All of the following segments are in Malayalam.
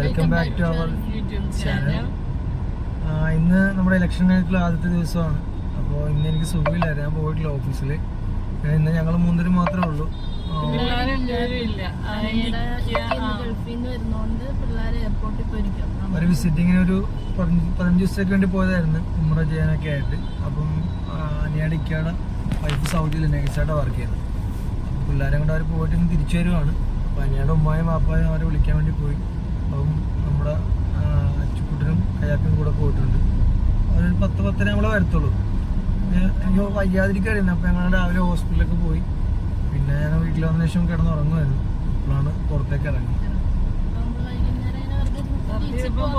Welcome back to our channel ഇന്ന് നമ്മുടെ ഇലക്ഷൻ ആയിട്ടുള്ള ആദ്യത്തെ ദിവസമാണ്. അപ്പോൾ ഇന്ന് എനിക്ക് സുഖമില്ല. ഞാൻ പോയിട്ടില്ല ഓഫീസിൽ ഇന്ന് ഞങ്ങൾ മൂന്നര് മാത്രമേ ഉള്ളൂ. ഒരു വിസിറ്റിങ്ങിന് ഒരു പതിനഞ്ച് ദിവസത്തേക്ക് വേണ്ടി പോയതായിരുന്നു ഉമ്ര ചെയ്യാനൊക്കെ ആയിട്ട്. അപ്പം അനിയടിക്കാണ് വൈഫ് സൗദിയിൽ നെഗസായിട്ട് വർക്ക് ചെയ്യുന്നത് അപ്പം പിള്ളേരെ കൊണ്ട് അവർ പോയിട്ട് ഇന്ന് തിരിച്ചു വരുവാണ്. അപ്പം അനിയുടെ ഉമ്മായും വാപ്പായും അവരെ വിളിക്കാൻ വേണ്ടി പോയി. അപ്പം നമ്മുടെ ആ, കയ്യാക്കിനും കൂടെ പോയിട്ടുണ്ട്. അവരൊരു പത്ത് പത്തര നമ്മളെ വരത്തുള്ളൂ. എനിക്ക് വയ്യാതിരിക്കായിരുന്നു അപ്പം ഞങ്ങൾ രാവിലെ ഹോസ്പിറ്റലിലൊക്കെ പോയി. പിന്നെ ഞാൻ വീട്ടിൽ വന്ന ശേഷം കിടന്ന് ഉറങ്ങുമായിരുന്നു അപ്പോഴാണ് പുറത്തേക്ക് ഇറങ്ങി. ഇതിനപ്പം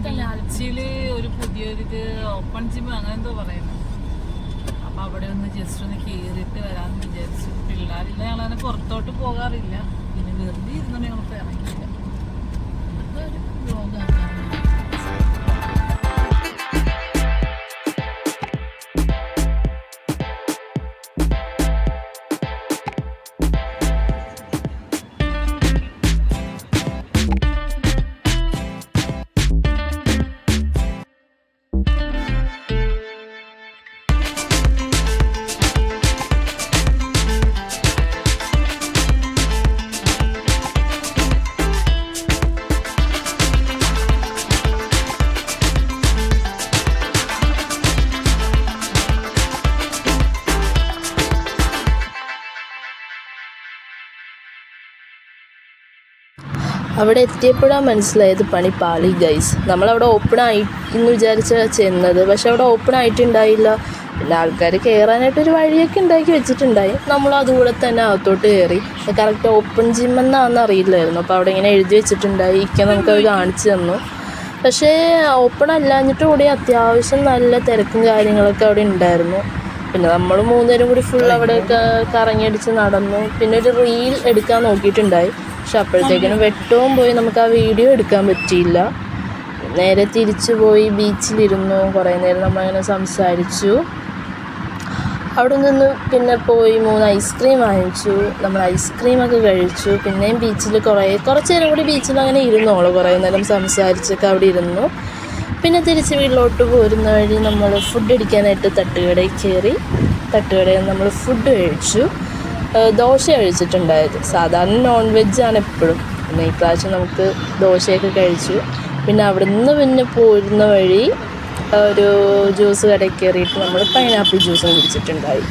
ബീച്ചിൽ ഒരു ഓപ്പൺ ജിം അങ്ങനെ പറയുന്നു. അപ്പൊ അവിടെ ഒന്ന് ജസ്റ്റ് ഒന്ന് കീറിയിട്ട് വരാന്ന് വിചാരിച്ചു. പിള്ളേരില്ല ഞങ്ങളങ്ങനെ പുറത്തോട്ട് പോകാറില്ല. പിന്നെ അവിടെ എത്തിയപ്പോഴാണ് മനസ്സിലായത് പണി പാളി ഗൈസ് നമ്മളവിടെ ഓപ്പൺ ആയി എന്ന് വിചാരിച്ച ചെന്നത്. പക്ഷെ അവിടെ ഓപ്പൺ ആയിട്ടുണ്ടായില്ല. പിന്നെ ആൾക്കാർ കയറാനായിട്ടൊരു വഴിയൊക്കെ ഉണ്ടാക്കി വെച്ചിട്ടുണ്ടായി. നമ്മൾ അതുകൂടെ തന്നെ അകത്തോട്ട് കയറി. കറക്റ്റ് ഓപ്പൺ ജിം അറിയില്ലായിരുന്നു. അപ്പോൾ അവിടെ ഇങ്ങനെ എഴുതി വെച്ചിട്ടുണ്ടായി. ഇക്ക നമുക്കത് കാണിച്ചു തന്നു. പക്ഷേ ഓപ്പൺ അല്ലാഞ്ഞിട്ട് കൂടി അത്യാവശ്യം നല്ല തിരക്കും കാര്യങ്ങളൊക്കെ അവിടെ ഉണ്ടായിരുന്നു. പിന്നെ നമ്മൾ മൂന്നുപേരും കൂടി ഫുൾ അവിടെ കറങ്ങി കറങ്ങിയടിച്ച് നടന്നു. പിന്നെ ഒരു റീൽ എടുക്കാൻ നോക്കിയിട്ടുണ്ടായി. പക്ഷെ അപ്പോഴത്തേക്കിനും വെട്ടവും പോയി നമുക്ക് ആ വീഡിയോ എടുക്കാൻ പറ്റിയില്ല. നേരെ തിരിച്ചു പോയി ബീച്ചിലിരുന്നു. കുറേ നേരം നമ്മളങ്ങനെ സംസാരിച്ചു. അവിടെ നിന്ന് പിന്നെ പോയി മൂന്ന് ഐസ്ക്രീം വാങ്ങിച്ചു. നമ്മൾ ഐസ്ക്രീമൊക്കെ കഴിച്ചു. പിന്നെയും ബീച്ചിൽ കുറേ കുറച്ച് നേരം കൂടി ബീച്ചിൽ അങ്ങനെ ഇരുന്നോളൂ കുറേ നേരം സംസാരിച്ചൊക്കെ അവിടെ ഇരുന്നു. പിന്നെ തിരിച്ച് വീട്ടിലോട്ട് പോരുന്ന വഴി നമ്മൾ ഫുഡ് അടിക്കാനായിട്ട് തട്ടുകടയിൽ കയറി. തട്ടുകടയിൽ നമ്മൾ ഫുഡ് കഴിച്ചു. ദോശ കഴിച്ചിട്ടുണ്ടായത്. സാധാരണ നോൺ വെജാണ് എപ്പോഴും. പിന്നെ ഈ പ്രാവശ്യം നമുക്ക് ദോശയൊക്കെ കഴിച്ചു. പിന്നെ അവിടെ നിന്ന് പിന്നെ പോരുന്ന വഴി ഒരു ജ്യൂസ് കടയിൽ കയറിയിട്ട് നമ്മൾ പൈനാപ്പിൾ ജ്യൂസും കുടിച്ചിട്ടുണ്ടായി.